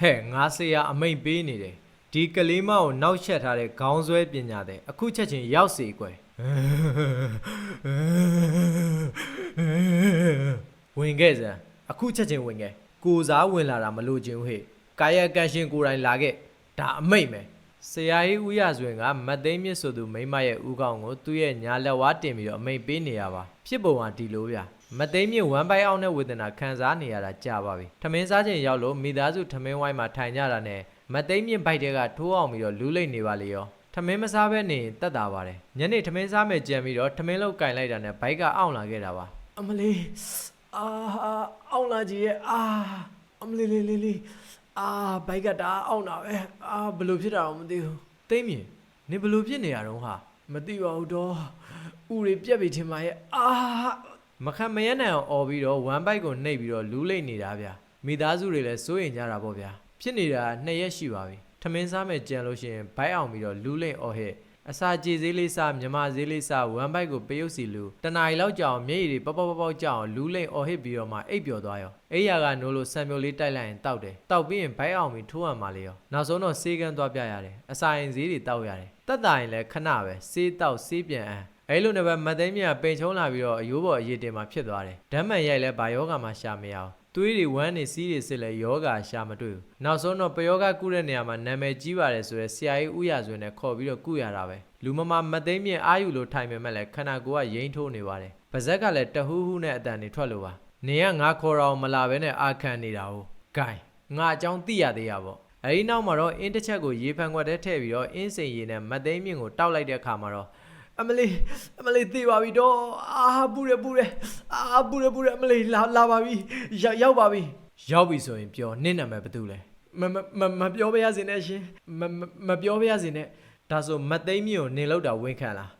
ဟဲ့ငါဆရာအမိန်ပေးနေတယ်ဒီကလေးမကိုနောက်ဆက်ထားတဲ့ခေါင်းဆွဲပညာတဲ့အခုချက်ချင်းရောက်စီကွယ်ဝင်ခဲ့စမ်းအခုချက်ချင်းဝင်ခဲ့ကိုစားဝင်လာတာမလို့ချင်းဟဲ့ကာယကံရှင်ကိုယ်တိုင်လာခဲ့ဒါအမိတ်မယ်ဆရာကြီးဦးရဆိုရင်ကမတ်သိမ်းမြစ်ဆိုသူမိန်းမရဲ့ဦးခေါင်းကိုသူ့ရဲ့ညာလက်ဝါးတင်ပြီးတော့အမိတ်ပေးနေရပါဖြစ်ပုံကဒီလိုဗျ မသိမ်းမြစ်ဝမ်းပိုက်အောင်တဲ့ဝေဒနာခံစားနေရတာကြာပါပြီထမင်းစားချိန်ရောက်လို့မိသားစုထမင်းဝိုင်းမှာထိုင်ကြတာနဲ့မသိမ်းမြစ်ဘိုက်တဲကထိုးအောင်ပြီးတော့လူးလိမ့်နေပါလေရောထမင်းမစားဘဲနေရင်တက်တာပါတယ်ညနေထမင်းစားမယ်ကြံပြီးတော့ထမင်းလောက်ကင်လိုက်တာနဲ့ဘိုက်ကအောင့်လာခဲ့တာပါအမလေးအာအောင့်လာကြီးရဲ့အာအမလေးလေးလေးလေးအာဘိုက်ကတအားအောင့်တာပဲအာဘယ်လိုဖြစ်တာတော့မသိဘူးသိမ်းမြင်နေဘယ်လိုဖြစ်နေရတော့ဟာမသိပါဘူးတော့ဥတွေပြက်ပြီထင်ပါရဲ့အာ မခံမရနိုင်အောင်អော်ပြီးတော့ဝမ်ဘိုက်ကိုနှိပ်ပြီးတော့လူးလိမ့်နေတာဗျာမိသားစုတွေလည်းစိုးရင်ကြတာပေါ့ဗျာဖြစ်နေတာနှစ်ရက်ရှိပါပြီထမင်းစားမဲ့ကြံလို့ရှိရင်ဘိုက်အောင်ပြီးတော့လူးလိမ့်អော်ဟဲ့အစာကြေဈေးလေးစားမြမဈေးလေးစားဝမ်ဘိုက်ကိုပရုပ်စီလူတနားရီလောက်ကြာအောင်မျက်ရည်တွေပေါက်ပေါက်ပေါက်ပေါက်ကြာအောင်လူးလိမ့်អော်ဟစ်ပြီးတော့မှအိပ်ပျော်သွားရောအိယာကနိုးလို့ဆံမျိုးလေးတိုက်လိုက်ရင်တောက်တယ်တောက်ပြီးရင်ဘိုက်အောင်ပြီးထိုးရမှာလေရောနောက်ဆုံးတော့ဆေးကန်းသွားပြရတယ်အစာရင်ဈေးတွေတောက်ရတယ်တက်တာရင်လည်းခဏပဲဆေးတောက်ဆေးပြန်အမ်း အဲ့လိုနဲ့ပဲမသိမ်းမြတ်ပိန်ချုံးလာပြီးတော့အယိုးပေါ်အရေးတင်မှာဖြစ်သွားတယ်ဓာတ်မှန်ရိုက်လဲဘာယောဂမှရှာမရအောင်သွေးတွေဝမ်းနေစီးတွေစစ်လဲယောဂရှာမတွေ့ဘူးနောက်ဆုံးတော့ပယောဂကုတဲ့နေရာမှာနာမည်ကြီးပါတယ်ဆိုရဲဆရာကြီးဥရဆိုရင်လည်းခေါ်ပြီးတော့ကုရတာပဲလူမမမသိမ်းမြင့်အာယူလို့ထိုင်ပေမဲ့လည်းခန္ဓာကိုယ်ကရိမ့်ထိုးနေပါတယ်ပါဇက်ကလည်းတဟူးဟူးနဲ့အတန်တွေထွက်လို့ပါနေကငါခေါ်တော့မလာဘဲနဲ့အာခံနေတာ哦ဂိုင်ငါအကြောင်းသိရသေးရပေါ့အဲဒီနောက်မှာတော့အင်းတစ်ချက်ကိုရေဖန်ခွက်ထဲထည့်ပြီးတော့အင်းစိန်ရည်နဲ့မသိမ်းမြင့်ကိုတောက်လိုက်တဲ့အခါမှာတော့ အမလေးအမလေးသေပါပြီတော့အာပူရပူရအာပူရပူရအမလေးလာလာပါပြီရောက်ရောက်ပါပြီရောက်ပြီဆိုရင်ပြောနင့်နာမည်ဘာတူလဲမမမမပြောပါရစေနဲ့ရှင်မမမပြောပါရစေနဲ့ဒါဆိုမသိမ်းမျိုးနေလောက်တာဝင်ခံလား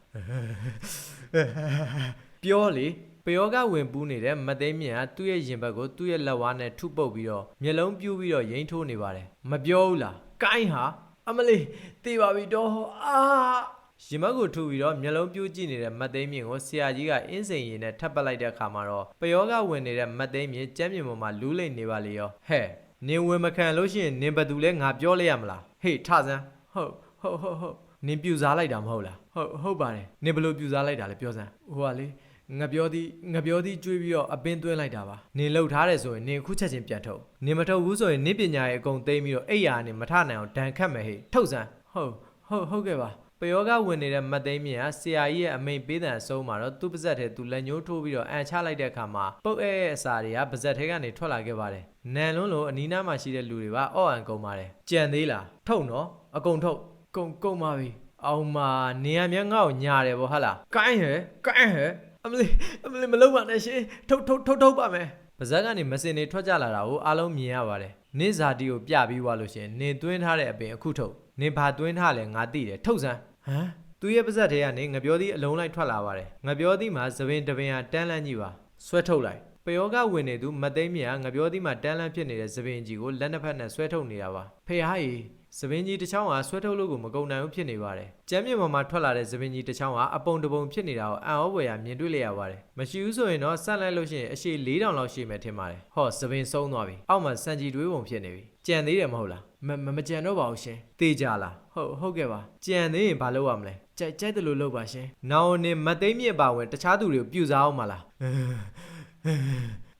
ပြောလေပယောကဝင်ပူးနေတဲ့မသိမ်းမြင့်ကသူ့ရဲ့ရင်ဘတ်ကိုသူ့ရဲ့လက်ဝါးနဲ့ထုပုတ်ပြီးတော့မျက်လုံးပြူးပြီးတော့ရင်ထိုးနေပါတယ်မပြောဘူးလားကိုင်းဟာအမလေးသေပါပြီတော့အာ ရင်မက်ကိုထူပြီးတော့မျက်လုံးပြူးကြည့်နေတဲ့မတ်သိမ်းမြင့်ကိုဆရာကြီးကအင်းစိန်ရင်နဲ့ထပ်ပက်လိုက်တဲ့အခါမှာတော့ပယောကဝင်နေတဲ့မတ်သိမ်းမြင့်ကြမ်းမြင့်ပေါ်မှာလူးလိမ့်နေပါလေရောဟဲ့နင်ဝင်မခံလို့ရှိရင်နင်ဘယ်သူလဲငါပြောလိုက်ရမလားဟေးထစမ်းဟုတ်ဟုတ်ဟုတ်ဟုတ်နင်ပြူစားလိုက်တာမဟုတ်လားဟုတ်ဟုတ်ပါတယ်နင်ဘယ်လိုပြူစားလိုက်တာလဲပြောစမ်းဟိုကလေငပြောသည်ငပြောသည်ကျွေးပြီးတော့အပင်သွင်းလိုက်တာပါနင်လှုပ်ထားတယ်ဆိုရင်နင်အခုချက်ချင်းပြန်ထုတ်နင်မထုတ်ဘူးဆိုရင်နင်ပညာရဲ့အကုန်သိမ်းပြီးတော့အိယာနဲ့မထနိုင်အောင်ဒဏ်ခတ်မယ်ဟေ့ထုတ်စမ်းဟုတ်ဟုတ်ဟုတ်ကဲ့ပါ ပယောကဝင်နေတဲ့မတ်သိမ်းမြင်ကဆရာကြီးရဲ့အမိန်ပေးတဲ့အဆုံးမှာတော့သူ့ပါဇက်ထဲသူလက်ညှိုးထိုးပြီးတော့အန်ချလိုက်တဲ့အခါမှာပုတ်အဲရဲ့အစာတွေကပါဇက်ထဲကနေထွက်လာခဲ့ပါတယ်။နန်လုံးလိုအနီးနားမှာရှိတဲ့လူတွေပါအော့အန်ကုန်ပါတယ်။ကြံသေးလား။ထုတ်နော်။အကုန်ထုတ်။ကုန်ကုန်ပါပြီ။အောင်မနေရမြတ်ငါ့ကိုညာတယ်ဗောဟာလား။ကိုင်းဟဲ့ကိုင်းဟဲ့အမလေးအမလေးမလုံးပါနဲ့ရှင်။ထုတ်ထုတ်ထုတ်ထုတ်ပါမယ်။ပါဇက်ကနေမစင်တွေထွက်ကြလာတာကိုအားလုံးမြင်ရပါတယ်။နင်းဇာတီကိုပြပြီးွားလို့ရှရင်နင်သွင်းထားတဲ့အပင်အခုထုတ်။နင်ဘာသွင်းထားလဲငါသိတယ်ထုတ်စမ်း။ ဟမ်သူ့ရဲ့ပါဇက်ထဲကနေငပြောသီးအလုံးလိုက်ထွက်လာပါတယ်ငပြောသီးမှာသပင်တပင်ဟာတန်းလန်းကြီးပါဆွဲထုတ်လိုက်ပယောကဝင်နေသူမသိမ်းမြကငပြောသီးမှာတန်းလန်းဖြစ်နေတဲ့သပင်ကြီးကိုလက်နှစ်ဖက်နဲ့ဆွဲထုတ်နေတာပါဖေဟာကြီးသပင်ကြီးတစ်ချောင်းဟာဆွဲထုတ်လို့ကိုမကုံနိုင်ဘူးဖြစ်နေပါတယ်ကျမ်းမြေပေါ်မှာထွက်လာတဲ့သပင်ကြီးတစ်ချောင်းဟာအပုံတပုံဖြစ်နေတာကိုအံ့ဩဖွယ်ရာမြင်တွေ့လိုက်ရပါတယ်မရှိဘူးဆိုရင်တော့ဆက်လိုက်လို့ရှိရင်အရှိ4000လောက်ရှိမယ်ထင်ပါတယ်ဟောသပင်ဆုံးသွားပြီအောက်မှာစံကြီးတွေးပုံဖြစ်နေပြီကြံသေးတယ်မဟုတ်လားမမမကြံတော့ပါဘူးရှင်တေးကြလား ဟုတ်ဟုတ်ကဲ့ပါကြံသေးရင်ဘာလုပ်ရမလဲကြိုက်ကြိုက်တယ်လို့လုပ်ပါရှင်နောင်နေမသိမ့်မြစ်ပါဝင်တခြားသူတွေကိုပြူစားအောင်မလား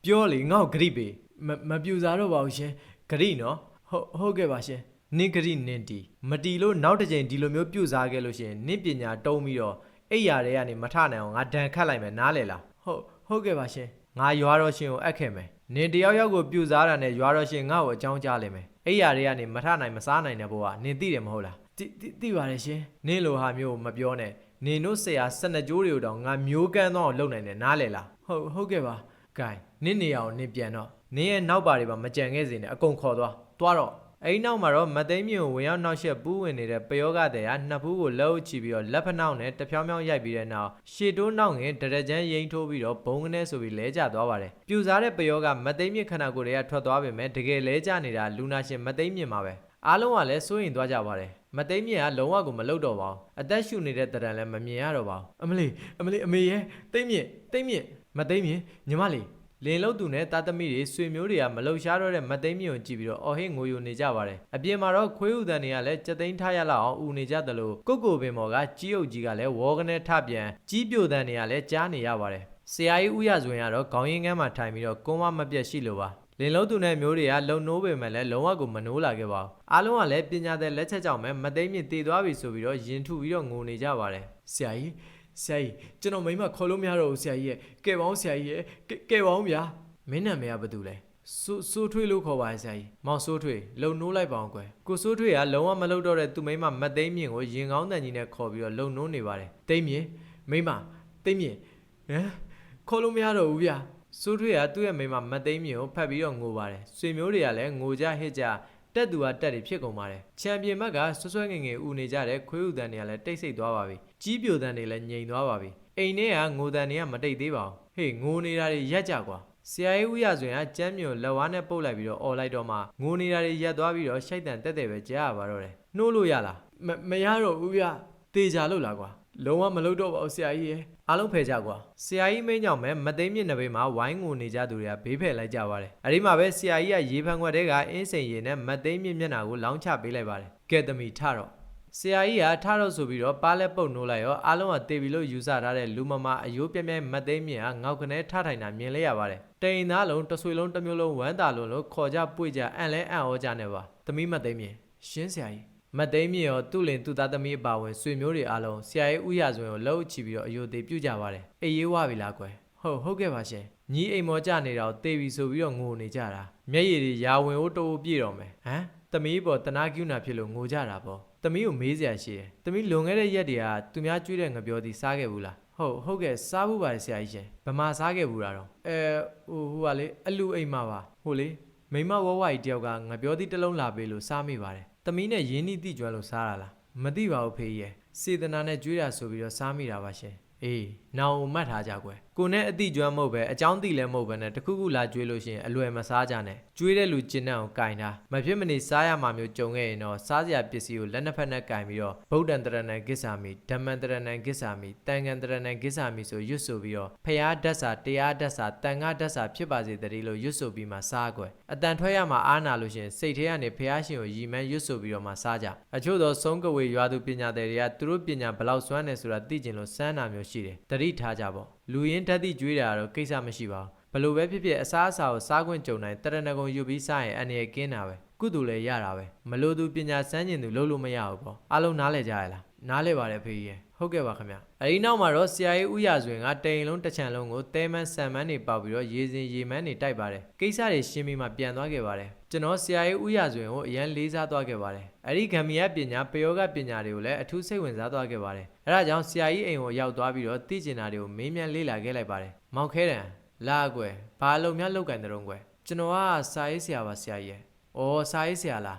ပြောလေငေါ့ဂရိပေးမမပြူစားတော့ပါဘူးရှင်ဂရိနော်ဟုတ်ဟုတ်ကဲ့ပါရှင်နင့်ဂရိနင့်တီမတီလို့နောက်တစ်ချိန်ဒီလိုမျိုးပြူစားခဲ့လို့ရှင်နင့်ပညာတုံးပြီးတော့အိယာတွေကနေမထနိုင်အောင်ငါဒဏ်ခတ်လိုက်မယ်နားလေလားဟုတ်ဟုတ်ကဲ့ပါရှင်ငါရွာတော်ရှင်ကိုအပ်ခဲ့မယ်နင်တယောက်ယောက်ကိုပြူစားတာနဲ့ရွာတော်ရှင်ငါ့ကိုအကြောင်းကြားလိမ့်မယ်အိယာတွေကနေမထနိုင်မစားနိုင်တဲ့ဘဝနင်သိတယ်မဟုတ်လား သိသိသိပါတယ်ရှင်နင်လိုဟာမျိုးကိုမပြောနဲ့နင်တို့ဆရာစနကြိုးတွေကိုတော့ငါမျိုးကန်းတော့လုပ်နိုင်တယ်နားလေလားဟုတ်ဟုတ်ကဲ့ပါဂိုင်နင့်နေအောင်နင်ပြန်တော့နင်ရဲ့နောက်ပါတွေပါမကြံခဲ့စေနဲ့အကုန်ခေါ်သွားသွားတော့အဲ့ဒီနောက်မှာတော့မသိမ်းမြင့်ကိုဝင်ရောက်နောက်ရှက်ပူးဝင်နေတဲ့ပယောဂတဲ့ကနှစ်ဖူးကိုလက်အုပ်ချီပြီးတော့လက်ဖက်နှောင်းနဲ့တဖြောင်းဖြောင်းရိုက်ပြီးတဲ့နောက်ရှေတိုးနောက်ငင်ဒရကြမ်းရိမ့်ထိုးပြီးတော့ဘုံကနေဆိုပြီးလဲကျသွားပါတယ်ပြူစားတဲ့ပယောဂမသိမ်းမြင့်ခန္ဓာကိုယ်တွေကထွက်သွားပေမဲ့တကယ်လဲကျနေတာလူနာရှင်မသိမ်းမြင့်မှာပဲအားလုံးကလည်းစိုးရင်သွားကြပါတယ် မသိမ်းမြင့်ကလုံးဝကိုမလုတော့ပါဘူးအသက်ရှူနေတဲ့တရံလည်းမမြင်ရတော့ပါဘူးအမလီအမလီအမေရဲ့သိမ်းမြင့်သိမ်းမြင့်မသိမ်းမြင့်ညီမလေးလင်းလုံးသူနဲ့တာသမီတွေဆွေမျိုးတွေကမလုံရှားတော့တဲ့မသိမ်းမြုံကြည့်ပြီးတော့အော်ဟစ်ငိုယိုနေကြပါတယ်အပြင်မှာတော့ခွေးဥတန်တွေကလည်းကြက်သိန်းထားရလောက်အောင်ဦးနေကြသလိုကုတ်ကိုပင်မော်ကကြီးအုပ်ကြီးကလည်းဝေါကနေထပြန်ကြီးပြိုတန်တွေကလည်းကြားနေရပါတယ်ဆရာကြီးဥရဆိုရင်ကတော့ခေါင်းရင်းကမ်းမှာထိုင်ပြီးတော့ကုန်းမမပြတ်ရှိလို့ပါ လင်းလုံးသူနဲ့မျိုးတွေကလုံနိုးပေမဲ့လည်းလုံးဝကိုမနိုးလာခဲ့ပါဘူးအားလုံးကလည်းပညာတဲ့လက်ချက်ကြောင့်ပဲမသိမ်းမြင့်တည်သွားပြီဆိုပြီးတော့ရင်ထုပြီးတော့ငိုနေကြပါတယ်ဆရာကြီးဆရာကြီးကျွန်တော်မိမခေါ်လို့မရတော့ဘူးဆရာကြီးရဲ့ကဲပါအောင်ဆရာကြီးရဲ့ကဲကဲပါအောင်ဗျာမင်းနာမည်ကဘာတူလဲစိုးစိုးထွေးလို့ခေါ်ပါရဲ့ဆရာကြီးမောင်စိုးထွေးလုံနိုးလိုက်ပါအောင်ကွယ်ကိုစိုးထွေးကလုံးဝမလုပ်တော့တဲ့သူမိမမသိမ်းမြင့်ကိုရင်ကောင်းတန်ကြီးနဲ့ခေါ်ပြီးတော့လုံနိုးနေပါတယ်သိမ်းမြင့်မိမသိမ်းမြင့်ဟမ်ခေါ်လို့မရတော့ဘူးဗျာ စိုးထွေးကသူ့ရဲ့မိမမသိမ်းမြင့်ကိုဖတ်ပြီးတော့ငိုပါတယ်ဆွေမျိုးတွေကလည်းငိုကြဟစ်ကြတက်သူကတက်တွေဖြစ်ကုန်ပါတယ်ချန်ပီယံဘက်ကဆွဆွဲငယ်ငယ်ဦးနေကြတဲ့ခွေးဥတန်တွေကလည်းတိတ်ဆိတ်သွားပါပြီကြီးပြိုတန်တွေလည်းငြိမ်သွားပါပြီအိမ်ထဲကငိုတန်တွေကမတိတ်သေးပါဘူးဟေးငိုနေတာတွေရက်ကြကွာဆရာကြီးဦးရဆိုရင်ကကျမ်းမြေကိုလက်ဝါးနဲ့ပုတ်လိုက်ပြီးတော့អော်လိုက်တော့မှငိုနေတာတွေရက်သွားပြီးတော့ရှိုက်တန်တက်တယ်ပဲကြားရပါတော့တယ်နှိုးလို့ရလားမမရတော့ဘူးဗျတေချာလို့လားကွာ လုံးဝမလုပ်တော့ပါဘူးဆရာကြီးရဲ့အားလုံးဖယ်ကြကွာဆရာကြီးမင်းကြောင့်ပဲမသိမ်းမြင့်နဘေးမှာဝိုင်းငိုနေကြသူတွေကဘေးဖယ်လိုက်ကြပါတယ်အဲဒီမှာပဲဆရာကြီးကရေဖန်ခွက်တဲကအင်းစိန်ရည်နဲ့မသိမ်းမြင့်မျက်နှာကိုလောင်းချပေးလိုက်ပါတယ်ကဲသမီထတော့ဆရာကြီးကထတော့ဆိုပြီးတော့ပါလက်ပုတ်နိုးလိုက်ရောအားလုံးကတေပြီလို့ယူဆထားတဲ့လူမမအယိုးပြက်ပြက်မသိမ်းမြင့်ကငေါက်ကနေထထိုင်တာမြင်လိုက်ရပါတယ်တိန်သားလုံးတဆွေလုံးတစ်မျိုးလုံးဝမ်းတာလုံးလို့ခေါ်ကြပွေကြအံ့လဲအံ့ဩကြနေပါသမီးမသိမ်းမြင့်ရှင်းဆရာကြီး မသိမ်းမြင့်ရောသူ့လင်သူ့သားသမီးအပါဝင်ဆွေမျိုးတွေအားလုံးဆရာကြီးဥရဆိုရင်ကိုလှုပ်ချီပြီးတော့အယိုသေးပြုတ်ကြပါတယ်အေးရေးဝပြီလားကွယ်ဟုတ်ဟုတ်ကဲ့ပါရှင်ညီအိမ်မောကြနေတာကိုတေးပြီဆိုပြီးတော့ငိုနေကြတာမျက်ရည်တွေရာဝင်ဟိုတိုးပြည့်တော့မယ်ဟမ်သမီးပေါ်တနာကျူနာဖြစ်လို့ငိုကြတာပေါ့သမီးကိုမေးစရာရှိတယ်သမီးလွန်ခဲ့တဲ့ရက်တွေကသူများကျွေးတဲ့ငပြောသည်စားခဲ့ဘူးလားဟုတ်ဟုတ်ကဲ့စားဘူးပါတယ်ဆရာကြီးရှင်ဗမာစားခဲ့ဘူးလားတော့အဲဟိုဟိုကလေအလူအိမ်မှာပါဟိုလေမိမဝဝကြီးတယောက်ကငပြောသည်တစ်လုံးလာပေးလို့စားမိပါတယ် သမီးနဲ့ရင်းနှီးတိကျွမ်းလို့စားရလားမသိပါဘူးဖေးရဲ့စေတနာနဲ့ကျွေးတာဆိုပြီးတော့စားမိတာပါရှင်အေးနောင်မှတ်ထားကြကွယ် ကိုနဲ့အတိကျွမ်းမဟုတ်ပဲအကြောင်းသိလည်းမဟုတ်ပဲနဲ့တခုခုလာကျွေးလို့ရှိရင်အလွယ်မစားကြနဲ့ကျွေးတဲ့လူကျဉ်တဲ့အောင်ကင်တာမဖြစ်မနေစားရမှာမျိုးကြုံခဲ့ရင်တော့စားစရာပစ္စည်းကိုလက်နှစ်ဖက်နဲ့ကင်ပြီးတော့ဗုဒ္ဓံတရဏံကိစ္ဆာမိဓမ္မံတရဏံကိစ္ဆာမိတန်ခံတရဏံကိစ္ဆာမိဆိုရွတ်ဆိုပြီးတော့ဖျားဓာတ်စာတရားဓာတ်စာတန်ခါဓာတ်စာဖြစ်ပါစေတည်းလို့ရွတ်ဆိုပြီးမှစားကွယ်အတန်ထွက်ရမှာအားနာလို့ရှိရင်စိတ်ထဲကနေဖျားရှင်ကိုရည်မှန်းရွတ်ဆိုပြီးတော့မှစားကြအချို့သောဆုံးကဝေရွာသူပညာသည်တွေကသူတို့ပညာဘလောက်စွမ်းနေဆိုတာသိကျင်လို့စမ်းတာမျိုးရှိတယ်တတိထားကြပေါ့ လူရင်းဓာတ်တိကျွေးတာကတော့ကိစ္စမရှိပါဘူးဘလို့ပဲဖြစ်ဖြစ်အစားအစာကိုစားခွင့်ကြုံတိုင်းတရဏဂုံယူပြီးစားရင်အန္တရာယ်ကင်းတာပဲကုသိုလ်လည်းရတာပဲမလို့သူပညာစမ်းကျင်သူလုပ်လို့မရဘူးပေါ့အားလုံးနားလည်ကြရလားနားလည်ပါတယ်ဖေးကြီးဟုတ်ကဲ့ပါခင်ဗျအဲဒီနောက်မှာတော့ဆရာကြီးဥရဆိုရင်ကတိန်လုံးတစ်ချံလုံးကိုတဲမန်းဆန်မန်းနေပေါက်ပြီးတော့ရေစင်ရေမန်းနေတိုက်ပါတယ်ကိစ္စတွေရှင်းပြီးမှပြန်သွားခဲ့ပါတယ် ကျွန်တော်ဆရာကြီးဥရဆိုရင်ကိုအရန်လေးစားသွားခဲ့ပါတယ်အဲဒီဂမ်မီယာပညာပယောဂပညာတွေကိုလည်းအထူးစိတ်ဝင်စားသွားခဲ့ပါတယ်အဲဒါကြောင့်ဆရာကြီးအိမ်ကိုရောက်သွားပြီးတော့သိကျင်တာတွေကိုမေးမြန်းလေ့လာခဲ့လိုက်ပါတယ်မောင်ခဲတံလာကွယ်ဘာလုံများလောက်ကင်တဲ့တော့ကွယ်ကျွန်တော်ကစာရေးဆရာပါဆရာကြီးရဲ့ဩစာရေးဆရာလား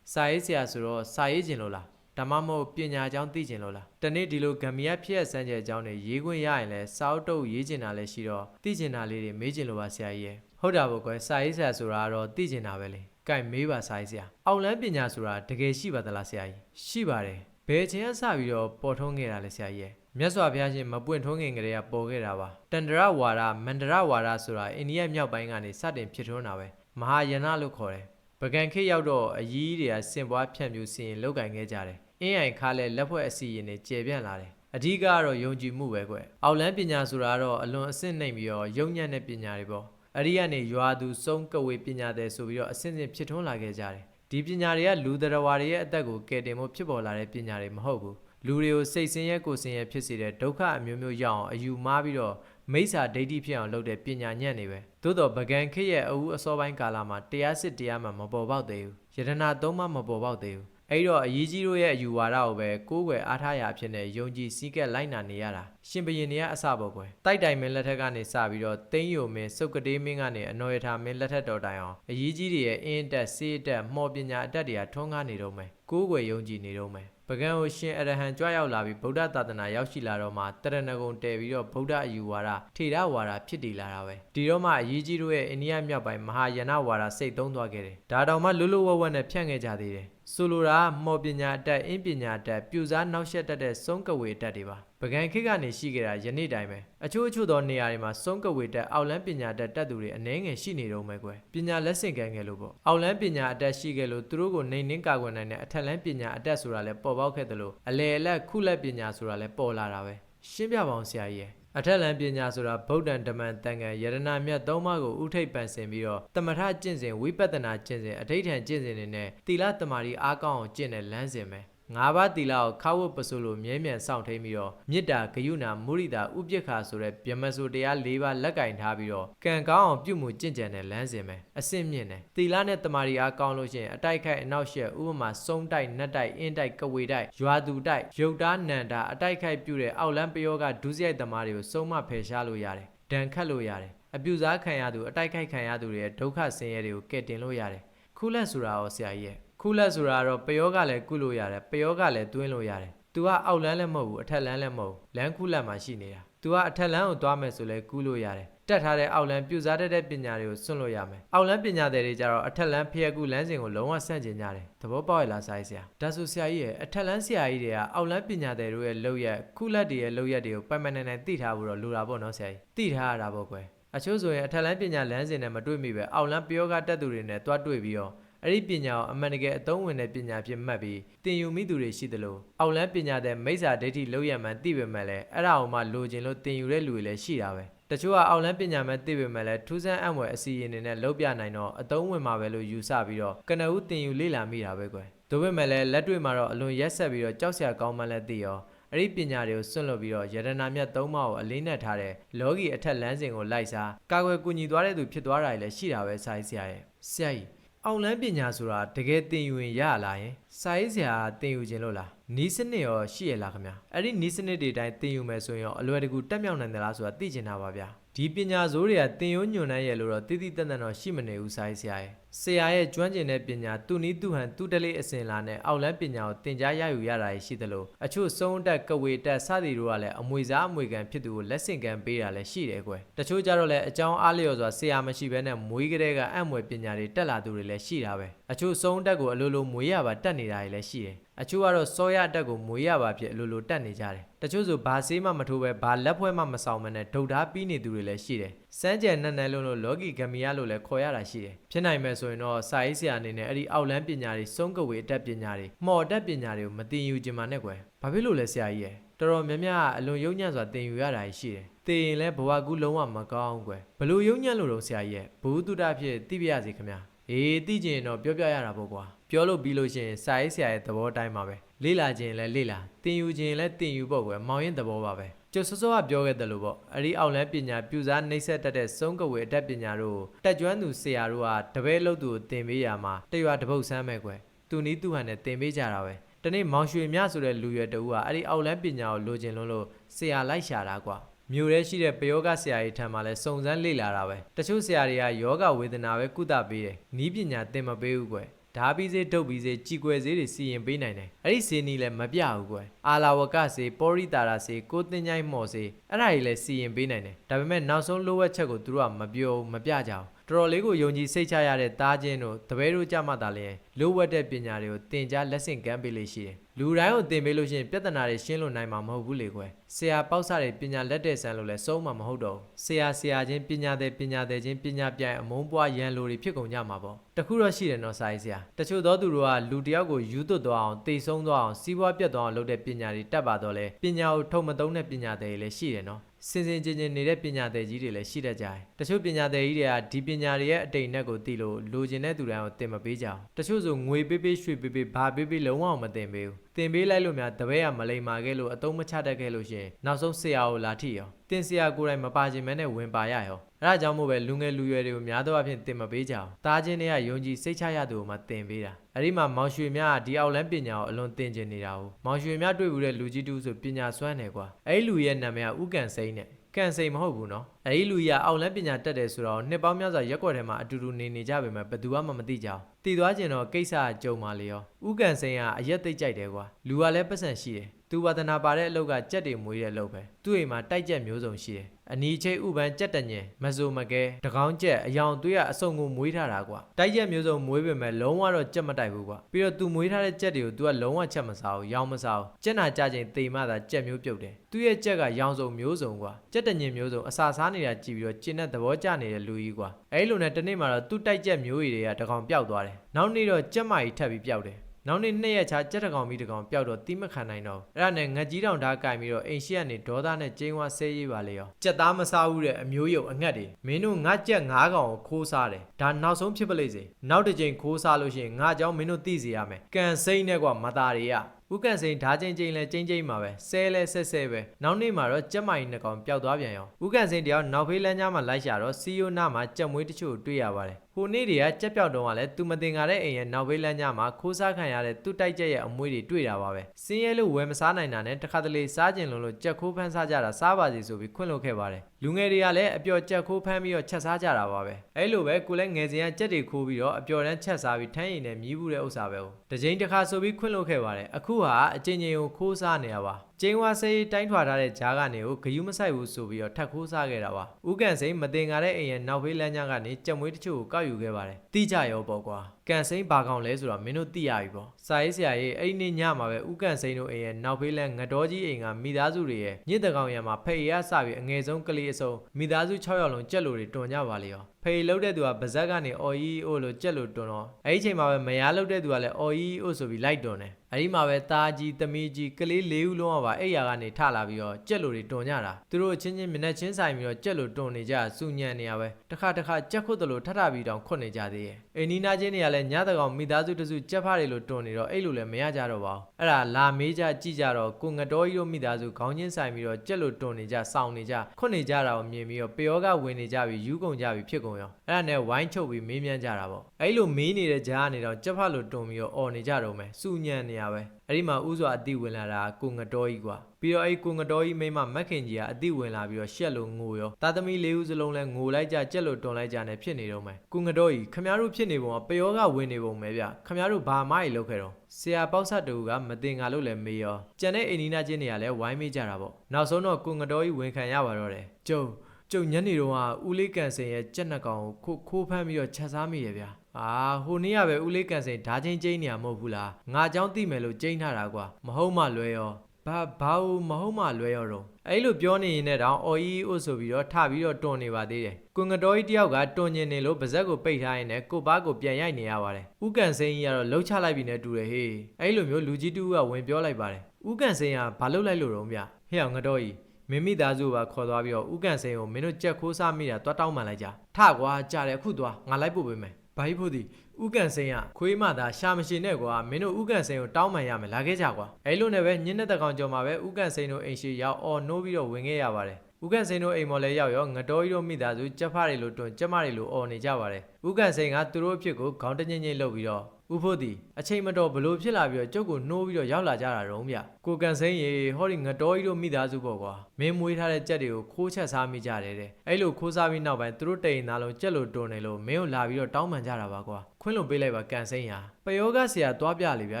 စာရေးဆရာဆိုတော့စာရေးကျင်လို့လားဒါမှမဟုတ်ပညာအကြောင်းသိကျင်လို့လားတနေ့ဒီလိုဂမ်မီယာဖြစ်ရစမ်းကြဲအကြောင်းတွေရေးခွင့်ရရင်လဲစာအုပ်တုပ်ရေးကျင်တာလည်းရှိတော့သိကျင်တာလေးတွေမေးကျင်လို့ပါဆရာကြီးရဲ့ ဟုတ်တာပေါ့ကွယ်စာရေးဆရာဆိုတာကတော့သိကျင်တာပဲလေကဲမေးပါစာရေးဆရာအောက်လန်းပညာဆိုတာတကယ်ရှိပါသလားဆရာကြီးရှိပါတယ်ဘယ်ချိန်ကစပြီးတော့ပေါ်ထွန်းခဲ့တာလဲဆရာကြီးရဲ့မြတ်စွာဘုရားရှင်မပွင့်ထွန်းခင်ကလေးကပေါ်ခဲ့တာပါတန္တရဝါဒမန္တရဝါဒဆိုတာအိန္ဒိယမြောက်ပိုင်းကနေစတင်ဖြစ်ထွန်းတာပဲမဟာယနာလို့ခေါ်တယ်ပကံခေတ်ရောက်တော့အကြီးတွေကစင်ပွားဖြန့်ပြူစီရင်လောက်ကင်ခဲ့ကြတယ်အင်းအိုင်ခါလဲလက်ဖွဲ့အစီရင်တွေကျေပြန့်လာတယ်အဓိကကတော့ယုံကြည်မှုပဲကွအောက်လန်းပညာဆိုတာကတော့အလွန်အဆင့်နှိမ်ပြီးတော့ယုံညံ့တဲ့ပညာတွေပေါ့ အဲ့ဒီကနေရွာသူစုံကဝေပညာတဲ့ဆိုပြီးတော့အဆင့်ဆင့်ဖြစ်ထွန်းလာခဲ့ကြတယ်ဒီပညာတွေကလူတော်ဝါတွေရဲ့အသက်ကိုကယ်တင်ဖို့ဖြစ်ပေါ်လာတဲ့ပညာတွေမဟုတ်ဘူးလူတွေကိုစိတ်ဆင်းရဲကိုယ်ဆင်းရဲဖြစ်စေတဲ့ဒုက္ခအမျိုးမျိုးရောက်အောင်အယူမှားပြီးတော့မိစ္ဆာဒိဋ္ဌိဖြစ်အောင်လုပ်တဲ့ပညာညံ့နေပဲသို့တော့ဗကံခေတ်ရဲ့အဦးအစောပိုင်းကာလမှာတရားစစ်တရားမှမပေါ်ပေါက်သေးဘူးယတနာသုံးမှမပေါ်ပေါက်သေးဘူး အဲ့တော့အရေးကြီးတို့ရဲ့အယူဝါဒကိုပဲကိုးကွယ်အားထားရအဖြစ်နဲ့ယုံကြည်စည်းကပ်လိုက်နာနေရတာရှင်ဘရင်တွေကအစပေါ့ကွယ်တိုက်တိုင်မင်းလက်ထက်ကနေစပြီးတော့တင်းယိုမင်းစုတ်ကတေးမင်းကနေအနော်ရထာမင်းလက်ထက်တော်တိုင်အောင်အရေးကြီးတွေရဲ့အင်းတက်စေးတက်မှော်ပညာအတက်တွေကထွန်းကားနေတော့မယ်ကိုးကွယ်ယုံကြည်နေတော့မယ်ပကံကိုရှင်အရဟံကြွရောက်လာပြီးဗုဒ္ဓသာသနာရောက်ရှိလာတော့မှတရဏဂုံတည်ပြီးတော့ဗုဒ္ဓအယူဝါဒထေရဝါဒဖြစ်တည်လာတာပဲဒီတော့မှအရေးကြီးတို့ရဲ့အိန္ဒိယမြောက်ပိုင်းမဟာယနဝါဒစိတ်သုံးသွားခဲ့တယ်ဒါတောင်မှလွတ်လွတ်ဝတ်ဝတ်နဲ့ဖြန့်ခဲ့ကြသေးတယ်ဆိုလိုတာမော်ပညာအတက်အင်းပညာအတက်ပြူစားနောက်ဆက်တတ်တဲ့စုံကဝေတက်တွေပါပပကံခေတ်ကနေရှိခဲ့တာယနေ့တိုင်းပဲအချို့အချို့သောနေရာတွေမှာစုံကဝေတက်အောက်လန်းပညာတက်တက်သူတွေအနှဲငယ်ရှိနေတော့မယ်ကွယ်ပညာလက်ဆင့်ကမ်းခဲ့လို့ပေါ့အောက်လန်းပညာအတက်ရှိခဲ့လို့သူတို့ကိုနှိမ်နှင်းကာကွယ်နိုင်တဲ့အထက်လန်းပညာအတက်ဆိုတာလည်းပေါ်ပေါက်ခဲ့တယ်လို့အလေအလတ်ခုလက်ပညာဆိုတာလည်းပေါ်လာတာပဲရှင်းပြပါအောင်ဆရာကြီးရဲ့ အထက်လန်းပညာဆိုတာဗုဒ္ဓံဓမ္မံတန်ခါယရဏမြတ်သုံးပါးကိုဥထိပ်ပန်ဆင်ပြီးတော့တမထကျင့်စဉ်ဝိပဿနာကျင့်စဉ်အဋိဋ္ဌံကျင့်စဉ်တွေနဲ့သီလတမာရီအားကောင်းအောင်ကျင့်တဲ့လမ်းစဉ်ပဲ ငါးပါးသီလကိုခါဝတ်ပစိုးလို့မြဲမြံစောင့်ထိန်ပြီးတော့မေတ္တာဂယုဏမုရိဒာဥပိ္ပခာဆိုတဲ့ဗျမဆိုတရား၄ပါးလက်ကင်ထားပြီးတော့ကံကောင်းအောင်ပြုမှုကျင့်ကြံတဲ့လမ်းစဉ်ပဲအစစ်မြင့်တယ်သီလနဲ့တမာရီအားကောင်းလို့ရှိရင်အတိုက်ခိုက်အနောက်ရှက်ဥပမာစုံတိုက်နတ်တိုက်အင်းတိုက်ကဝေတိုက်ရွာသူတိုက်ရုပ်သားနန္တာအတိုက်ခိုက်ပြုတဲ့အောက်လန်းပယောကဒုစရိုက်သမားတွေကိုစုံမဖယ်ရှားလို့ရတယ်ဒဏ်ခတ်လို့ရတယ်အပြူစားခံရသူအတိုက်ခိုက်ခံရသူတွေရဲ့ဒုက္ခဆင်းရဲတွေကိုကယ်တင်လို့ရတယ်ခုလက်ဆိုတာရောဆရာကြီးရဲ့ ခုလက်ဆိုတာကတော့ပယောကလည်းကုလို့ရတယ်ပယောကလည်းတွင်းလို့ရတယ် तू ကအောက်လန်းလည်းမဟုတ်ဘူးအထက်လန်းလည်းမဟုတ်ဘူးလန်းခုလက်မှာရှိနေတာ तू ကအထက်လန်းကိုသွားမယ်ဆိုလဲကူးလို့ရတယ်တက်ထားတဲ့အောက်လန်းပြူစားတတ်တဲ့ပညာတွေကိုစွန့်လို့ရမယ်အောက်လန်းပညာတွေကြတော့အထက်လန်းဖျက်ကူလန်းစဉ်ကိုလုံးဝဆန့်ကျင်ကြတယ်သဘောပေါက်ရလားစာရေးဆရာဒါဆိုဆရာကြီးရဲ့အထက်လန်းဆရာကြီးတွေကအောက်လန်းပညာတွေတို့ရဲ့လောက်ရက်ခုလက်တွေရဲ့လောက်ရက်တွေကိုပိုင်ပိုင်နိုင်နိုင်သိထားဖို့တော့လိုတာပေါ့နော်ဆရာကြီးသိထားရတာပေါ့ကွယ်အချို့ဆိုရင်အထက်လန်းပညာလန်းစဉ်နဲ့မတွေ့မိပဲအောက်လန်းပယောဂတက်သူတွေနဲ့တွားတွေ့ပြီးတော့ အဲ့ဒီပညာကိုအမှန်တကယ်အသုံးဝင်တဲ့ပညာဖြစ်မှတ်ပြီးသင်ယူမိသူတွေရှိသလိုအောက်လန်းပညာတဲ့မိစ္ဆာဒိဋ္ဌိလောက်ရမှန်သိပေမဲ့လည်းအဲ့ဒါအောင်မှလိုချင်လို့သင်ယူတဲ့လူတွေလည်းရှိတာပဲတချို့ကအောက်လန်းပညာမဲ့သိပေမဲ့လည်းထူးဆန်းအံ့ဖွယ်အစီအရင်တွေနဲ့လောက်ပြနိုင်တော့အသုံးဝင်မှာပဲလို့ယူဆပြီးတော့ကနဦးသင်ယူလေ့လာမိတာပဲကွယ်ဒါပေမဲ့လည်းလက်တွေ့မှာတော့အလွန်ရက်ဆက်ပြီးတော့ကြောက်စရာကောင်းမှလည်းသိရောအဲ့ဒီပညာတွေကိုစွန့်လွတ်ပြီးတော့ယရနာမြတ်သုံးပါးကိုအလေးနဲ့ထားတဲ့လောကီအထက်လမ်းစဉ်ကိုလိုက်စားကာကွယ်ကူညီသွားတဲ့သူဖြစ်သွားတာလည်းရှိတာပဲစာရေးဆရာရဲ့ဆရာကြီး အောင်လန်းပညာဆိုတာတကယ်သင်ယူရင်ရလာရင်စာရေးဆရာသင်ယူခြင်းလို့လားနီးစနစ်ရောရှိရလားခင်ဗျာအဲ့ဒီနီးစနစ်တွေတိုင်းသင်ယူမယ်ဆိုရင်ရောအလွယ်တကူတက်မြောက်နိုင်သလားဆိုတာသိချင်တာပါဗျာဒီပညာဇိုးတွေကသင်ရိုးညွန်နှမ်းရဲ့လို့တော့တိတိတတ်တတ်တော့ရှိမနေဘူးစာရေးဆရာရဲ့ ဆရာရဲ့ကျွမ်းကျင်တဲ့ပညာသူနီးသူဟန်သူတလေးအစဉ်လာနဲ့အောက်လန်းပညာကိုသင်ကြားရယူရတာရှိသလိုအချို့စုံတက်ကဝေတက်စသည်တို့ကလည်းအမွေစားအမွေခံဖြစ်သူကိုလက်ဆင့်ကမ်းပေးတာလည်းရှိတယ်ကွယ်တချို့ကြတော့လည်းအကြောင်းအားလျော်စွာဆရာမရှိဘဲနဲ့မွေးကလေးကအံ့မွေပညာတွေတက်လာသူတွေလည်းရှိတာပဲအချို့စုံတက်ကိုအလိုလိုမွေးရပါတက်နေတာတွေလည်းရှိတယ်အချို့ကတော့စောရတက်ကိုမွေးရပါဖြစ်အလိုလိုတက်နေကြတယ်တချို့ဆိုဘာဆေးမှမထိုးပဲဘာလက်ဖွဲမှမဆောင်မနဲ့ဒုတ်ဓာပြီးနေသူတွေလည်းရှိတယ် စမ်းကြံနဲ့နဲ့လုံးလို့လောကီဂမီယာလို့လည်းခေါ်ရတာရှိတယ်ဖြစ်နိုင်မယ်ဆိုရင်တော့စာရေးဆရာအနေနဲ့အဲ့ဒီအောက်လန်းပညာတွေစုံကဝေအတက်ပညာတွေမှော်တက်ပညာတွေကိုမတင်ယူခြင်းမနဲ့ကွယ်ဘာဖြစ်လို့လဲဆရာကြီးရဲ့တော်တော်များများအလွန်ယုံညံ့စွာတင်ယူရတာရှိတယ်တင်ရင်လည်းဘဝကူးလုံးဝမကောင်းကွယ်ဘလို့ယုံညံ့လို့တော့ဆရာကြီးရဲ့ဘုဟုတုဒဖြစ်သိပြရစီခင်ဗျာအေးသိကျင်ရင်တော့ပြောပြရတာပေါ့ကွာပြောလို့ပြီးလို့ရှိရင်စာရေးဆရာရဲ့သဘောတိုင်းပါပဲလေ့လာခြင်းလည်းလေ့လာတင်ယူခြင်းလည်းတင်ယူပေါ့ကွယ်မောင်ရင်သဘောပါပဲ ကျုပ်စောစောကပြောခဲ့တယ်လို့ပေါ့အဲ့ဒီအောက်လန်းပညာပြူစားနှိမ့်ဆက်တတ်တဲ့စုံကဝေအတတ်ပညာတို့တက်ကျွမ်းသူဆရာတို့ကတပည့်လို့သူကိုတင်ပေးရမှာတရွာတပုတ်ဆမ်းမဲ့ကွယ်သူနီးသူဟန်နဲ့တင်ပေးကြတာပဲတနေ့မောင်ရွှေမြဆိုတဲ့လူရွယ်တူကအဲ့ဒီအောက်လန်းပညာကိုလိုချင်လို့လို့ဆရာလိုက်ရှာတာကွာမြို့ထဲရှိတဲ့ပယောဂဆရာကြီးထံမှာလဲစုံစမ်းလေ့လာတာပဲတချို့ဆရာတွေကယောဂဝေဒနာပဲကုသပေးတယ်နီးပညာသင်မပေးဘူးကွယ် ဓာပြီးစေးဒုတ်ပြီးစေးကြည်ကွယ်စေးတွေစီရင်ပေးနိုင်တယ်အဲ့ဒီစေးနီးလည်းမပြဘူးကွယ်အာလာဝကစေးပောရိတာရာစေးကိုတင်ချိုင်းမော်စေးအဲ့ဒါကြီးလည်းစီရင်ပေးနိုင်တယ်ဒါပေမဲ့နောက်ဆုံးလိုအပ်ချက်ကိုသူတို့ကမပြောဘူးမပြကြဘူးတော်တော်လေးကိုယုံကြည်စိတ်ချရတဲ့သားချင်းတို့တပည့်တို့ကြမှသာလျင်လိုဝတ်တဲ့ပညာတွေကိုသင်ကြားလက်ဆင့်ကမ်းပေးလို့ရှိတယ် လူတိုင်းကိုသင်ပေးလို့ရှိရင်ပြဿနာတွေရှင်းလို့နိုင်မှာမဟုတ်ဘူးလေကွယ်ဆရာပေါက်စတဲ့ပညာလက်တဲ့ဆန်းလို့လည်းစုံးမှာမဟုတ်တော့ဘူးဆရာဆရာချင်းပညာတဲ့ပညာတဲ့ချင်းပညာပြိုင်အမုန်းပွားရန်လိုတွေဖြစ်ကုန်ကြမှာပေါ့တခုတော့ရှိတယ်နော်စာရေးဆရာတချို့သောသူတို့ကလူတယောက်ကိုယူသွတ်သွားအောင်တိတ်ဆုံးသွားအောင်စီးပွားပြတ်သွားအောင်လုပ်တဲ့ပညာတွေတတ်ပါတော့လဲပညာကိုထုံမသုံးတဲ့ပညာတွေလည်းရှိတယ်နော် စင်စင်ချင်းချင်းနေတဲ့ပညာသည်ကြီးတွေလည်းရှိတတ်ကြတယ်။တချို့ပညာသည်ကြီးတွေကဒီပညာတွေရဲ့အတိတ်နဲ့ကိုသိလို့လိုချင်တဲ့သူတိုင်းကိုသင်မပေးကြအောင်။တချို့ဆိုငွေပေးပေးရွှေပေးပေးဘာပေးပေးလုံးဝမသင်ပေးဘူး။သင်ပေးလိုက်လို့များတပည့်ကမလိမ္မာခဲ့လို့အတုံးမချတတ်ခဲ့လို့ရှင်နောက်ဆုံးဆရာကိုလာထိရော။တင်ဆရာကိုယ်တိုင်မပါခြင်းမဲနဲ့ဝင်ပါရရော။ အဲဒါကြောင့်မို့ပဲလူငယ်လူရွယ်တွေကိုများသောအားဖြင့်သင်မပေးကြအောင်။တားခြင်းတွေကယုံကြည်စိတ်ချရသူကိုမှသင်ပေးတာ။အဲ့ဒီမှာမောင်ရွှေမြကဒီအောက်လန်းပညာကိုအလွန်သင်ကျင်နေတာ哦။မောင်ရွှေမြတွေ့ဘူးတဲ့လူကြီးတူဆိုပညာစွမ်းတယ်ကွာ။အဲ့ဒီလူရဲ့နာမည်ကဥကန်စိမ့်နဲ့ကန်စိန်မဟုတ်ဘူးနော်အဲဒီလူကြီးကအောက်လန်းပညာတက်တယ်ဆိုတော့နှစ်ပေါင်းများစွာရက်ွက်ထဲမှာအတူတူနေနေကြပေမဲ့ဘယ်သူမှမသိကြအောင်တည်သွားကျင်တော့ကိစ္စအကြုံပါလေရောဥကန်စိန်ကအရက်သိပ်ကြိုက်တယ်ကွာလူကလည်းပတ်စံရှိတယ်သူဝါသနာပါတဲ့အလုပ်ကကြက်တွေမွေးတဲ့အလုပ်ပဲသူ့အိမ်မှာတိုက်ကြက်မျိုးစုံရှိတယ် အနီချိတ်ဥပန်ကြက်တညင်မဆိုမကဲတကောင်းကြက်အယောင်သွေးရအစုံကိုမွေးထားတာကွာတိုက်ကြက်မျိုးစုံမွေးပေမဲ့လုံးဝတော့ကြက်မတိုက်ဘူးကွာပြီးတော့သူမွေးထားတဲ့ကြက်တွေကို तू ကလုံးဝချက်မစားဘူးရောင်းမစားဘူးကြက်နာကြချိန်တေမှသာကြက်မျိုးပြုတ်တယ်သူ့ရဲ့ကြက်ကရောင်စုံမျိုးစုံကွာကြက်တညင်မျိုးစုံအစာစားနေတာကြည့်ပြီးတော့ကျင်းတဲ့သဘောကျနေတဲ့လူကြီးကွာအဲ့လိုနဲ့တနေ့မှတော့သူ့တိုက်ကြက်မျိုးကြီးတွေကတကောင်ပျောက်သွားတယ်နောက်နေ့တော့ကြက်မကြီးထပ်ပြီးပျောက်တယ် နောက်နေ့နှစ်ရက်ခြားကြက်တကောင်ပြီးတကောင်ပျောက်တော့တိမခံနိုင်တော့ဘူးအဲ့ဒါနဲ့ငကြီးတောင်ဓာတ်ကင်ပြီးတော့အိမ်ရှိကနေဒေါသနဲ့ကျင်းဝါဆဲရေးပါလေရောကြက်သားမစားဘူးတဲ့အမျိုးရုပ်အငတ်တွေမင်းတို့ငါကြက်ငါးကောင်ကိုခိုးစားတယ်ဒါနောက်ဆုံးဖြစ်ပလိမ့်စေနောက်တစ်ချိန်ခိုးစားလို့ရှိရင်ငါเจ้าမင်းတို့သိစေရမယ်ကန်စိမ့်နဲ့ကွာမသားတွေကဥကန်စိန်ဓာချင်းချင်းလဲချင်းချင်းမှာပဲဆဲလဲဆက်ဆဲပဲနောက်နေ့မှာတော့ကြက်မိုင်နှစ်ကောင်ပျောက်သွားပြန်ရောဥကန်စိန်တယောက်နောက်ဖေးလမ်းကြားမှာလိုက်ရှာတော့စီယိုနာမှာကြက်မွေးတချို့တွေ့ရပါတယ် ဟိုနေ့တွေကကြက်ပြောက်တုံးကလည်းသူမတင်ကားတဲ့အိမ်ရဲ့နောက်ဖေးလမ်းကြားမှာခိုးစားခံရတဲ့သူ့တိုက်ကြက်ရဲ့အမွေးတွေတွေ့တာပါပဲစင်းရဲလို့ဝယ်မစားနိုင်တာနဲ့တခါတလေစားကျင်လုံးလို့ကြက်ခိုးဖမ်းစားကြတာစားပါစီဆိုပြီးခွင့်လွှတ်ခဲ့ပါတယ်လူငယ်တွေကလည်းအပျော်ကြက်ခိုးဖမ်းပြီးတော့ချက်စားကြတာပါပဲအဲ့လိုပဲကိုလည်းငယ်စဉ်ကကြက်တွေခိုးပြီးတော့အပျော်တန်းချက်စားပြီးထမ်းရည်နဲ့မြည်ဘူးတဲ့ဥစ္စာပဲဟုတ်တစ်ချိန်တစ်ခါဆိုပြီးခွင့်လွှတ်ခဲ့ပါတယ်အခုဟာအချင်းချင်းကိုခိုးစားနေရပါ ကျင်းဝါစေးတိုင်းထွာထားတဲ့ဂျားကနေကိုဂယုမဆိုင်ဘူးဆိုပြီးတော့ထပ်ခိုးစားခဲ့တာပါဥကန်စိန်မတင်ကားတဲ့အိမ်ရဲ့နောက်ဖေးလမ်းကြားကနေကြက်မွေးတချို့ကိုကောက်ယူခဲ့ပါတယ်တိကြရောပေါ့ကွာကန်စိန်ဘာကောင်လဲဆိုတော့မင်းတို့သိရပြီပေါ့စာရေးဆရာကြီးအဲ့ဒီနေ့ညမှာပဲဥကန်စိန်တို့အိမ်ရဲ့နောက်ဖေးလမ်းငတော်ကြီးအိမ်ကမိသားစုတွေရဲ့ညစ်တကောင်ရံမှာဖေးရစပြီးအငယ်ဆုံးကလေးအစုံမိသားစု6ယောက်လုံးကြက်လိုတွေတွန်ကြပါလေရောဖေးလှုပ်တဲ့သူကဗဇက်ကနေအော်အီအိုလို့ကြက်လိုတွန်တော့အဲ့ဒီချိန်မှာပဲမယားလှုပ်တဲ့သူကလည်းအော်အီအိုဆိုပြီးလိုက်တွန်တယ် အဲ့ဒီမှာပဲသားကြီးသမီးကြီးကလေးလေးဦးလုံးကပါအဲ့ရကနေထလာပြီးတော့ကြက်လိုတွေတွန်ကြတာသူတို့အချင်းချင်းမျက်နှာချင်းဆိုင်ပြီးတော့ကြက်လိုတွန်နေကြစူညံနေရပဲတစ်ခါတစ်ခါကြက်ခွတ်တယ်လို့ထထပြီးတောင်ခွတ်နေကြသေးရဲ့အိမ်နီးနားချင်းတွေကလည်းညတကောင်မိသားစုတစုကြက်ဖားတွေလို့တွန်နေတော့အဲ့လိုလည်းမရကြတော့ပါဘူးအဲ့ဒါလာမေးကြကြည့်ကြတော့ကိုငတော်ကြီးတို့မိသားစုခေါင်းချင်းဆိုင်ပြီးတော့ကြက်လိုတွန်နေကြစောင်းနေကြခွတ်နေကြတာကိုမြင်ပြီးတော့ပယောကဝင်နေကြပြီးယူကုန်ကြပြီးဖြစ်ကုန်ရော အဲ့ဒါနဲ့ဝိုင်းချုပ်ပြီးမေးမြန်းကြတာပေါ့အဲ့လိုမေးနေတဲ့ကြားကနေတော့ကြက်ဖားလိုတွန်ပြီးတော့អော်နေကြတော့မယ်စူညံနေရပဲအဲ့ဒီမှာဥစွာအတိဝင်လာတာကိုငတော်ကြီးကွာပြီးတော့အဲ့ကိုငတော်ကြီးမိမမက်ခင်ကြီးကအတိဝင်လာပြီးတော့ရှက်လို့ငိုရောတာသမီလေးဦးစလုံးလဲငိုလိုက်ကြကြက်လို့တွန်လိုက်ကြနဲ့ဖြစ်နေတော့မယ်ကိုငတော်ကြီးခမရတို့ဖြစ်နေပုံကပယောကဝင်နေပုံပဲဗျခမရတို့ဘာမှကြီးလုပ်ခဲ့တော့ဆရာပေါက်ဆက်တူကမတင်ကားလို့လဲမေးရောကြံတဲ့အိန္ဒိနာချင်းတွေကလည်းဝိုင်းမေးကြတာပေါ့နောက်ဆုံးတော့ကိုငတော်ကြီးဝင်ခံရပါတော့တယ်ကျုံ ကျုံညနေတော့ကဦးလေးကန်စင်ရဲ့ကြက်နှကောင်ကိုခိုးခိုးဖမ်းပြီးတော့ချက်စားမိရဲ့ဗျာအာဟိုနေ့ကပဲဦးလေးကန်စင်ဓာချင်းကျင်းနေရမဟုတ်ဘူးလားငါเจ้าသိမယ်လို့ကျင်းထားတာကွာမဟုတ်မှလွဲရောဘာဘာလို့မဟုတ်မှလွဲရောတော့အဲ့လိုပြောနေရင်လည်းတောင်အော်အီအိုဆိုပြီးတော့ထပြီးတော့တွန်နေပါသေးတယ်ကွန်ကတော်ကြီးတယောက်ကတွန်ညင်နေလို့ပါဇက်ကိုပိတ်ထားရင်လည်းကိုပါကိုပြန်ရိုက်နေရပါတယ်ဥကန်စိန်ကြီးကတော့လှုပ်ချလိုက်ပြီနဲ့တူတယ်ဟေးအဲ့လိုမျိုးလူကြီးတူကဝင်ပြောလိုက်ပါတယ်ဥကန်စိန်ကဘာလုပ်လိုက်လို့တော့ဗျဟဲ့အောင်ငတော်ကြီး မင်းမိသားစုပါခေါ်သွားပြီးတော့ဥကန်စိန်ကိုမင်းတို့ကြက်ခိုးစားမိတာတွားတောင်းမှန်လိုက်ကြထကွာကြားတယ်အခုသွားငါလိုက်ပို့ပေးမယ်ဘာကြီးဖို့ဒီဥကန်စိန်ကခွေးမသာရှာမရှိနဲ့ကွာမင်းတို့ဥကန်စိန်ကိုတောင်းမှန်ရမယ်လာခဲ့ကြကွာအဲ့လိုနဲ့ပဲညင်းတဲ့တကောင်ကြော်မှာပဲဥကန်စိန်တို့အိမ်ရှိရောက်အော်နိုးပြီးတော့ဝင်ခဲ့ရပါတယ်ဥကန်စိန်တို့အိမ်မော်လဲရောက်ရောငတော်ကြီးတို့မိသားစုကြက်ဖားတွေလို့တွန်းကြက်မတွေလို့អော်နေကြပါတယ်ဥကန်စိန်ကသူတို့အဖြစ်ကိုခေါင်းတညင်းချင်းလှုပ်ပြီးတော့ ဥဖို့သည်အချိန်မတော်ဘလို့ဖြစ်လာပြီးတော့ကျုပ်ကိုနှိုးပြီးတော့ရောက်လာကြတာတော့ဗျကိုကန်စိန်ရေဟောဒီငတော်ကြီးတို့မိသားစုပေါ့ကွာမင်းမွေးထားတဲ့ကြက်တွေကိုခိုးချက်စားမိကြတယ်တဲ့အဲ့လိုခိုးစားပြီးနောက်ပိုင်းသူတို့တိန်သားလုံးကြက်လို့တွန်းနေလို့မင်းကိုလာပြီးတော့တောင်းပန်ကြတာပါကွာခွင့်လွန်ပေးလိုက်ပါကန်စိန်ရာပယောဂဆရာသွားပြလေဗျာ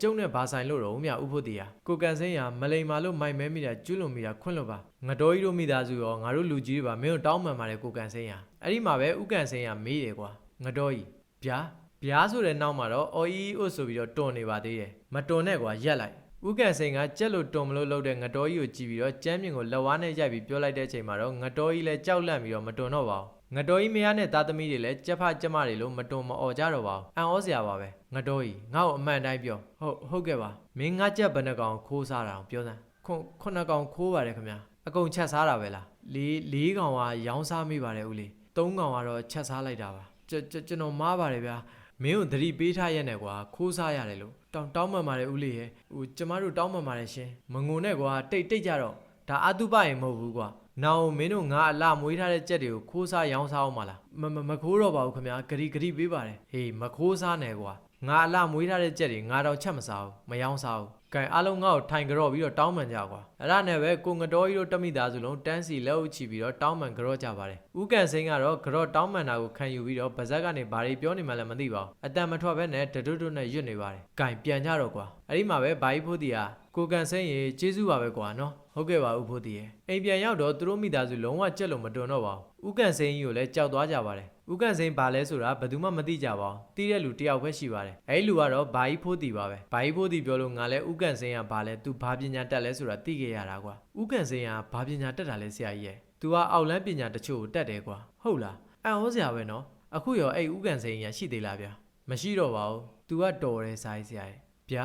ကျုံနဲ့ဘာဆိုင်လို့တော့မြဥဖို့တီယာကိုကန်စိန်ရာမလိမ္မာလို့မိုက်မဲမိတာကျွလွန်မိတာခွင့်လွန်ပါငတော်ကြီးတို့မိသားစုရောငါတို့လူကြီးတွေပါမင်းကိုတောင်းပန်ပါတယ်ကိုကန်စိန်ရာအဲ့ဒီမှာပဲဥကန်စိန်ရာမေးတယ်ကွာငတော်ကြီးဗျာ ဗျာဆိုတဲ့နောက်မှာတော့အော်အီအိုဆိုပြီးတော့တွန်နေပါသေးတယ်မတွန်နဲ့ကွာရက်လိုက်ဥကန်စိန်ကကြက်လို့တွန်မလို့လုပ်တဲ့ငတော်ကြီးကိုကြည့်ပြီးတော့ကျမ်းမြင့်ကိုလက်ဝါးနဲ့ရိုက်ပြီးပြောလိုက်တဲ့အချိန်မှာတော့ငတော်ကြီးလည်းကြောက်လန့်ပြီးတော့မတွန်တော့ပါဘူးငတော်ကြီးမယားနဲ့သားသမီးတွေလည်းကြက်ဖကြက်မတွေလို့မတွန်မអော်ကြတော့ပါဘူးအံ့ဩစရာပါပဲငတော်ကြီးငါ့ကိုအမှန်တိုင်းပြောဟုတ်ဟုတ်ကဲ့ပါမင်းငါကြက်ဘယ်နှကောင်ခိုးစားတာအောင်ပြောစမ်းခုခုနှစ်ကောင်ခိုးပါတယ်ခင်ဗျာအကုန်ချက်စားတာပဲလားလေးလေးကောင်ကရောင်းစားမိပါတယ်ဦးလေးသုံးကောင်ကတော့ချက်စားလိုက်တာပါကျွန်ကျွန်တော်မားပါတယ်ဗျာ မင်းကိုသတိပေးထားရက်နဲ့ကွာခိုးစားရတယ်လို့တောင်းတောင်းမှန်ပါတယ်ဦးလေးရဲ့ဟိုကျမတို့တောင်းမှန်ပါတယ်ရှင်မငုံနဲ့ကွာတိတ်တိတ်ကြတော့ဒါအတုပရင်မဟုတ်ဘူးကွာနောက်မင်းတို့ငါအလှမွေးထားတဲ့ကြက်တွေကိုခိုးစားရောင်းစားအောင်မလားမမမခိုးတော့ပါဘူးခင်ဗျာဂရီဂရီပေးပါတယ်ဟေးမခိုးစားနဲ့ကွာငါအလှမွေးထားတဲ့ကြက်တွေငါတော့ချက်မစားဘူးမရောင်းစားဘူး ကဲအားလုံးငါ့ကိုထိုင်ကြော့ပြီးတော့တောင်းပန်ကြကွာအဲ့ဒါနဲ့ပဲကိုငတော်ကြီးတို့တမိသားစုလုံးတန်းစီလက်အုပ်ချပြီးတော့တောင်းပန်ကြော့ကြပါတယ်ဦးကန်စိန်ကတော့ကြော့တောင်းပန်တာကိုခံယူပြီးတော့ဗဇက်ကနေဘာတွေပြောနေမှလည်းမသိပါဘူးအတန်မထွက်ဘဲနဲ့တတွတ်တွတ်နဲ့ရွတ်နေပါတယ်ကဲပြန်ကြတော့ကွာအဲ့ဒီမှာပဲဘာကြီးဖို့တီဟာ ကိုကန်ဆင်းရေကျေးဇူးပါပဲကွာနော်ဟုတ်ကဲ့ပါဦးဖိုးတီရေအိမ်ပြန်ရောက်တော့သူတို့မိသားစုလုံးဝကြက်လို့မတွန်တော့ပါဘူးဦးကန်ဆင်းကြီးကိုလည်းကြောက်သွားကြပါတယ်ဦးကန်စိန်ဘာလဲဆိုတာဘယ်သူမှမသိကြပါဘူးတီးတဲ့လူတယောက်ပဲရှိပါတယ်အဲဒီလူကတော့ဘာကြီးဖိုးတီပါပဲဘာကြီးဖိုးတီပြောလို့ငါလဲဦးကန်စိန်ကဘာလဲသူဘာပညာတတ်လဲဆိုတာသိခဲ့ရတာကွာဦးကန်စိန်ကဘာပညာတတ်တာလဲဆရာကြီးရဲ့သူကအောက်လန်းပညာတချို့ကိုတတ်တယ်ကွာဟုတ်လားအံ့ဩစရာပဲနော်အခုရောအဲ့ဦးကန်စိန်ကရှိသေးလားဗျာမရှိတော့ပါဘူး तू ကတော်တယ်ဆိုင်ဆရာကြီးဗျာ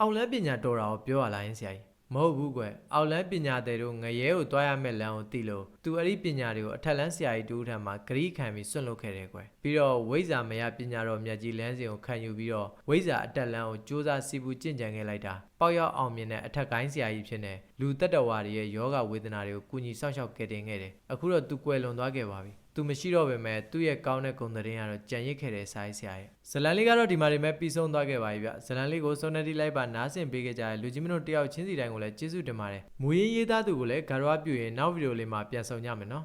အောက်လန်းပညာတော်တာကိုပြောရလားယင်ဆရာကြီးမဟုတ်ဘူးကွယ်အောက်လန်းပညာတဲ့တို့ငရဲကိုတွားရမယ့်လမ်းကိုသိလို့သူအဲ့ဒီပညာတွေကိုအထက်လန်းဆရာကြီးတူထံမှာဂရိခံပြီးစွန့်လွတ်ခဲ့တယ်ကွယ်ပြီးတော့ဝိဇ္ဇာမယပညာတော်မြတ်ကြီးလမ်းစဉ်ကိုခံယူပြီးတော့ဝိဇ္ဇာအတက်လန်းကိုစူးစမ်းစီပူကျင့်ကြံခဲ့လိုက်တာပေါက်ရောက်အောင်မြင်တဲ့အထက်ကိုင်းဆရာကြီးဖြစ်နေလူတက်တော်ဝါတွေရဲ့ယောဂဝေဒနာတွေကိုကုညီဆောက်ရှောက်ကယ်တင်ခဲ့တယ်အခုတော့သူကွယ်လွန်သွားခဲ့ပါပြီ သူမရှိတော့ပေမဲ့သူ့ရဲ့ကောင်းတဲ့ဂုဏ်သတင်းကတော့ကြံရစ်ခဲ့တဲ့စာရေးဆရာရဲ့ဇလန်လေးကတော့ဒီမှာနေမဲ့ပြီးဆုံးသွားခဲ့ပါပြီဗျဇလန်လေးကိုစုံနေတိလိုက်ပါနားဆင်ပေးခဲ့ကြတဲ့လူကြီးမတို့တယောက်ချင်းစီတိုင်းကိုလည်းကျေးဇူးတင်ပါတယ်မူရင်းရေးသားသူကိုလည်းဂါရဝပြုရင်နောက်ဗီဒီယိုလေးမှာပြန်ဆောင်ကြမယ်နော်